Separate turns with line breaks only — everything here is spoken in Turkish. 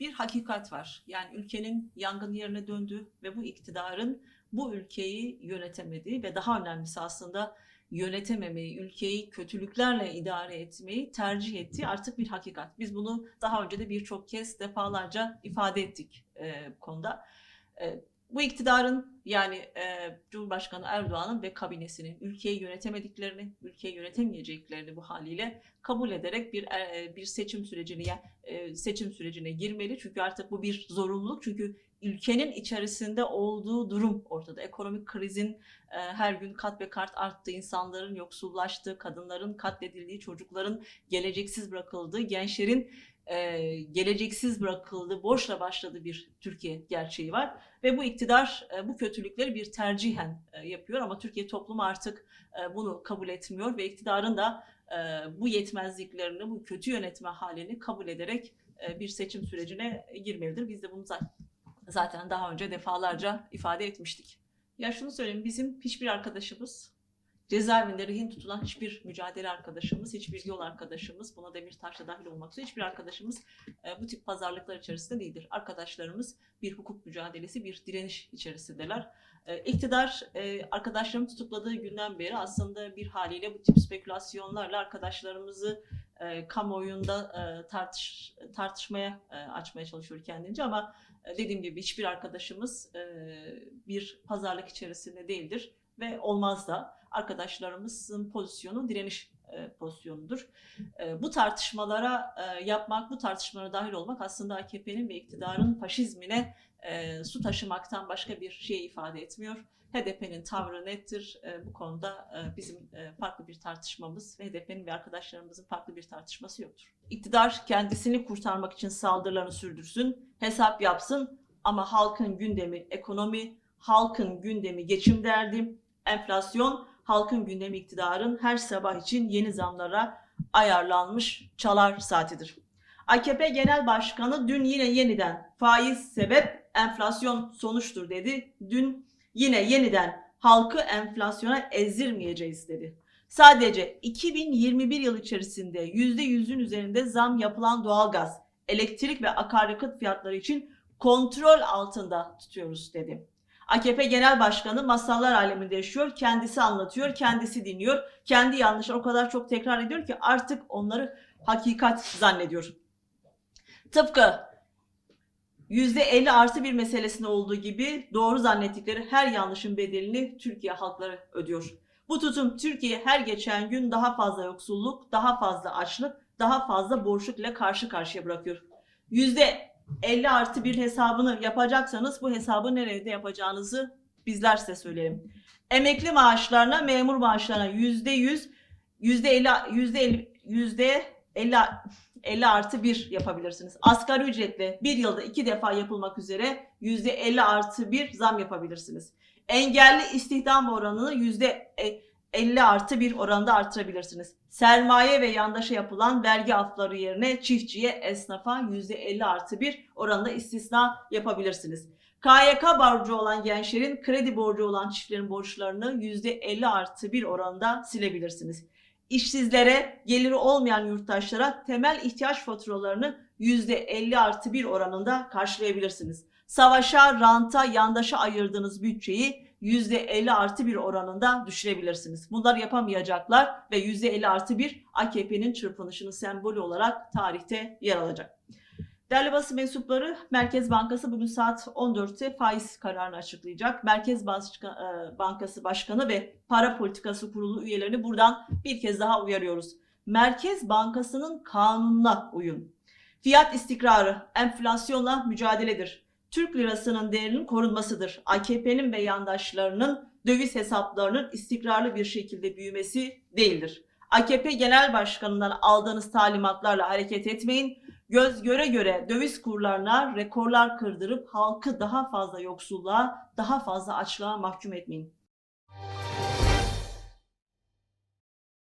bir hakikat var. Yani ülkenin yangın yerine döndü ve bu iktidarın bu ülkeyi yönetemediği ve daha önemlisi aslında yönetememeyi, ülkeyi kötülüklerle idare etmeyi tercih ettiği artık bir hakikat. Biz bunu daha önce de birçok kez defalarca ifade ettik e, konuda. E, bu iktidarın yani e, Cumhurbaşkanı Erdoğan'ın ve kabinesinin ülkeyi yönetemediklerini, ülkeyi yönetemeyeceklerini bu haliyle kabul ederek bir e, bir seçim sürecine e, seçim sürecine girmeli. Çünkü artık bu bir zorunluluk. Çünkü ülkenin içerisinde olduğu durum ortada. Ekonomik krizin e, her gün kat ve kat arttığı, insanların yoksullaştığı, kadınların katledildiği, çocukların geleceksiz bırakıldığı, gençlerin e, geleceksiz bırakıldığı, borçla başladığı bir Türkiye gerçeği var. Ve bu iktidar e, bu kötülükleri bir tercihen e, yapıyor ama Türkiye toplumu artık e, bunu kabul etmiyor ve iktidarın da e, bu yetmezliklerini, bu kötü yönetme halini kabul ederek e, bir seçim sürecine girmelidir. Biz de bunu zaten daha önce defalarca ifade etmiştik. Ya şunu söyleyeyim, bizim hiçbir arkadaşımız, cezaevinde rehin tutulan hiçbir mücadele arkadaşımız, hiçbir yol arkadaşımız, buna Demirtaş da dahil olmak üzere hiçbir arkadaşımız e, bu tip pazarlıklar içerisinde değildir. Arkadaşlarımız bir hukuk mücadelesi, bir direniş içerisindeler. E, iktidar e, arkadaşlarım tutukladığı günden beri aslında bir haliyle bu tip spekülasyonlarla arkadaşlarımızı e, kamuoyunda e, tartış, tartışmaya e, açmaya çalışıyor kendince ama e, dediğim gibi hiçbir arkadaşımız e, bir pazarlık içerisinde değildir ve olmaz da arkadaşlarımızın pozisyonu direniş e, pozisyonudur. E, bu tartışmalara e, yapmak, bu tartışmalara dahil olmak aslında AKP'nin ve iktidarın faşizmine su taşımaktan başka bir şey ifade etmiyor. HDP'nin tavrı nettir. Bu konuda bizim farklı bir tartışmamız ve HDP'nin ve arkadaşlarımızın farklı bir tartışması yoktur. İktidar kendisini kurtarmak için saldırılarını sürdürsün, hesap yapsın ama halkın gündemi ekonomi, halkın gündemi geçim derdi, enflasyon, halkın gündemi iktidarın her sabah için yeni zamlara ayarlanmış çalar saatidir. AKP Genel Başkanı dün yine yeniden faiz sebep, enflasyon sonuçtur dedi. Dün yine yeniden halkı enflasyona ezdirmeyeceğiz dedi. Sadece 2021 yıl içerisinde %100'ün üzerinde zam yapılan doğalgaz, elektrik ve akaryakıt fiyatları için kontrol altında tutuyoruz dedi. AKP Genel Başkanı masallar aleminde yaşıyor, kendisi anlatıyor, kendisi dinliyor, kendi yanlışları o kadar çok tekrar ediyor ki artık onları hakikat zannediyor. Tıpkı %50 artı bir meselesinde olduğu gibi doğru zannettikleri her yanlışın bedelini Türkiye halkları ödüyor. Bu tutum Türkiye her geçen gün daha fazla yoksulluk, daha fazla açlık, daha fazla borçluk ile karşı karşıya bırakıyor. %50 artı bir hesabını yapacaksanız bu hesabı nerede yapacağınızı bizler size söyleyelim. Emekli maaşlarına, memur maaşlarına %100, %50, %50, %50 50 artı 1 yapabilirsiniz. Asgari ücretle bir yılda iki defa yapılmak üzere %50 artı 1 zam yapabilirsiniz. Engelli istihdam oranını %50 artı 1 oranda artırabilirsiniz. Sermaye ve yandaşa yapılan vergi afları yerine çiftçiye, esnafa %50 artı 1 oranda istisna yapabilirsiniz. KYK borcu olan gençlerin, kredi borcu olan çiftlerin borçlarını %50 artı 1 oranda silebilirsiniz işsizlere, geliri olmayan yurttaşlara temel ihtiyaç faturalarını %50 artı 1 oranında karşılayabilirsiniz. Savaşa, ranta, yandaşa ayırdığınız bütçeyi %50 artı 1 oranında düşürebilirsiniz. Bunlar yapamayacaklar ve %50 artı 1 AKP'nin çırpınışının sembolü olarak tarihte yer alacak. Değerli basın mensupları Merkez Bankası bugün saat 14'te faiz kararını açıklayacak. Merkez Bankası Başkanı ve Para Politikası Kurulu üyelerini buradan bir kez daha uyarıyoruz. Merkez Bankası'nın kanununa uyun. Fiyat istikrarı enflasyonla mücadeledir. Türk lirasının değerinin korunmasıdır. AKP'nin ve yandaşlarının döviz hesaplarının istikrarlı bir şekilde büyümesi değildir. AKP Genel Başkanı'ndan aldığınız talimatlarla hareket etmeyin göz göre göre döviz kurlarına rekorlar kırdırıp halkı daha fazla yoksulluğa, daha fazla açlığa mahkum etmeyin.